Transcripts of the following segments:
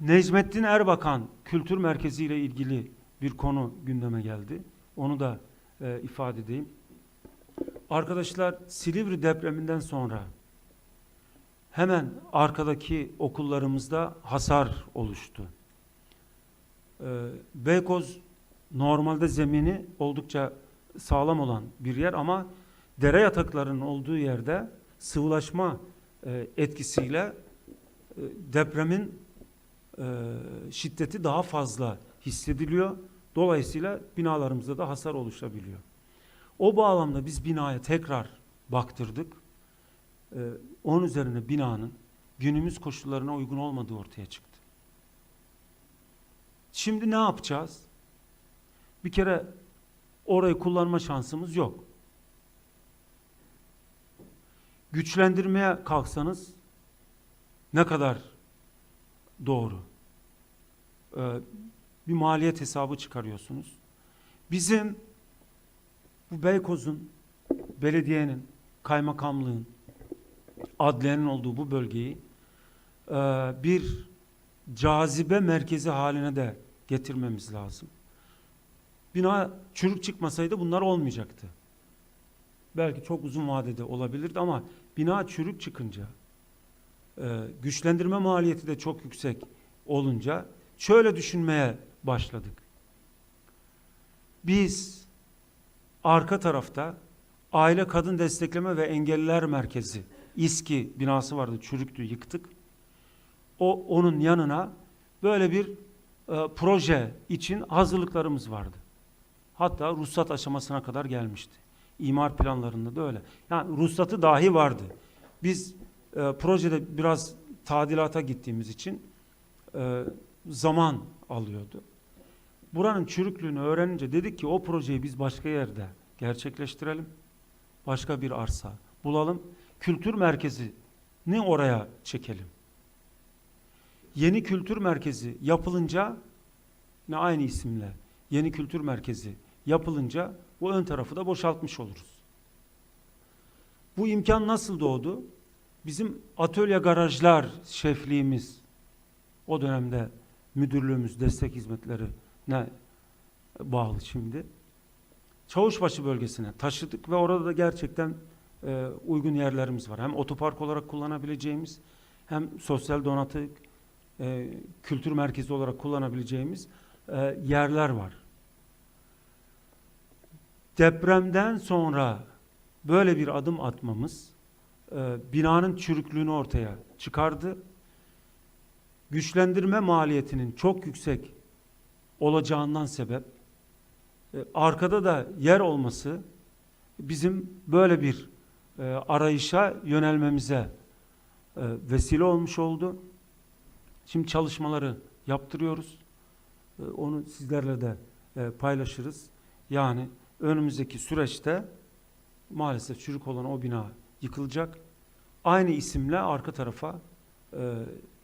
Necmettin Erbakan Kültür Merkezi ile ilgili bir konu gündeme geldi. Onu da e, ifade edeyim. Arkadaşlar Silivri depreminden sonra hemen arkadaki okullarımızda hasar oluştu. Ee, Beykoz normalde zemini oldukça sağlam olan bir yer ama dere yataklarının olduğu yerde sıvılaşma e, etkisiyle e, depremin e, şiddeti daha fazla hissediliyor. Dolayısıyla binalarımızda da hasar oluşabiliyor. O bağlamda biz binaya tekrar baktırdık. Ee, onun üzerine binanın günümüz koşullarına uygun olmadığı ortaya çıktı. Şimdi ne yapacağız? Bir kere orayı kullanma şansımız yok. Güçlendirmeye kalksanız ne kadar doğru? Ee, bir maliyet hesabı çıkarıyorsunuz. Bizim bu Beykoz'un, belediyenin, kaymakamlığın, adliyenin olduğu bu bölgeyi e, bir cazibe merkezi haline de getirmemiz lazım. Bina çürük çıkmasaydı bunlar olmayacaktı. Belki çok uzun vadede olabilirdi ama bina çürük çıkınca, e, güçlendirme maliyeti de çok yüksek olunca şöyle düşünmeye başladık. Biz arka tarafta Aile Kadın Destekleme ve Engelliler Merkezi İSKİ binası vardı, çürüktü, yıktık. O onun yanına böyle bir e, proje için hazırlıklarımız vardı. Hatta ruhsat aşamasına kadar gelmişti. İmar planlarında da öyle. Yani ruhsatı dahi vardı. Biz e, projede biraz tadilata gittiğimiz için e, zaman alıyordu. Buranın çürüklüğünü öğrenince dedik ki o projeyi biz başka yerde gerçekleştirelim. Başka bir arsa bulalım. Kültür merkezini oraya çekelim. Yeni kültür merkezi yapılınca ne aynı isimle yeni kültür merkezi yapılınca bu ön tarafı da boşaltmış oluruz. Bu imkan nasıl doğdu? Bizim atölye garajlar şefliğimiz o dönemde müdürlüğümüz destek hizmetleri ne bağlı şimdi. Çavuşbaşı bölgesine taşıdık ve orada da gerçekten e, uygun yerlerimiz var. Hem otopark olarak kullanabileceğimiz hem sosyal donatı e, kültür merkezi olarak kullanabileceğimiz e, yerler var. Depremden sonra böyle bir adım atmamız e, binanın çürüklüğünü ortaya çıkardı. Güçlendirme maliyetinin çok yüksek olacağından sebep e, arkada da yer olması bizim böyle bir e, arayışa yönelmemize vesile olmuş oldu. Şimdi çalışmaları yaptırıyoruz. Onu sizlerle de paylaşırız. Yani önümüzdeki süreçte maalesef çürük olan o bina yıkılacak. Aynı isimle arka tarafa e,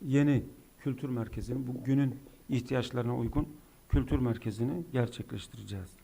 yeni kültür merkezini, bugünün ihtiyaçlarına uygun kültür merkezini gerçekleştireceğiz.